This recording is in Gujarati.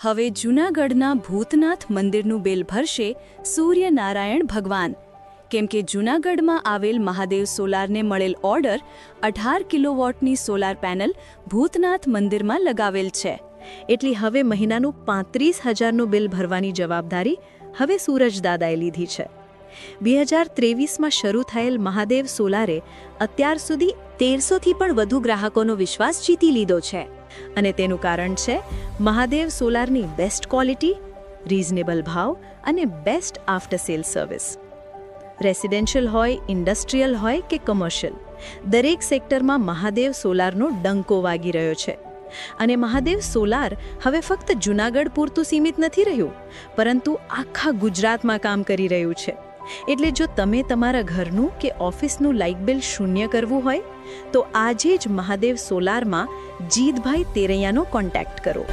હવે જૂનાગઢના ભૂતનાથ મંદિરનું બેલ ભરશે સૂર્યનારાયણ ભગવાન. કેમ કે જૂનાગઢમાં આવેલ મહાદેવ સોલારને મળેલ ઓર્ડર અઢાર કિલોવોટની સોલાર પેનલ ભૂતનાથ મંદિરમાં લગાવેલ છે. એટલે હવે મહિનાનું પાંત્રીસ હજારનું બિલ ભરવાની જવાબદારી હવે સૂરજ દાદાએ લીધી છે. બે હજાર ત્રેવીસમાં શરૂ થયેલ મહાદેવ સોલારે અત્યાર સુધી તેરસોથી પણ વધુ ગ્રાહકોનો વિશ્વાસ જીતી લીધો છે. અને તેનું કારણ છે, મહાદેવ સોલારની બેસ્ટ ક્વોલિટી રીઝનેબલ ભાવ અને best after sale service residential હોય ઇન્ડસ્ટ્રીયલ હોય કે કમર્શિયલ દરેક સેક્ટરમાં મહાદેવ સોલારનો ડંકો વાગી રહ્યો છે. અને મહાદેવ સોલાર હવે ફક્ત જૂનાગઢ પૂરતું સીમિત નથી રહ્યું, પરંતુ આખા ગુજરાતમાં કામ કરી રહ્યું છે. એટલે જો તમે તમારા ઘરનું કે ઓફિસનું લાઇટ બિલ શૂન્ય કરવું હોય, તો આજે જ મહાદેવ સોલારમાં જીતભાઈ તેરૈયાનો કોન્ટેક્ટ કરો.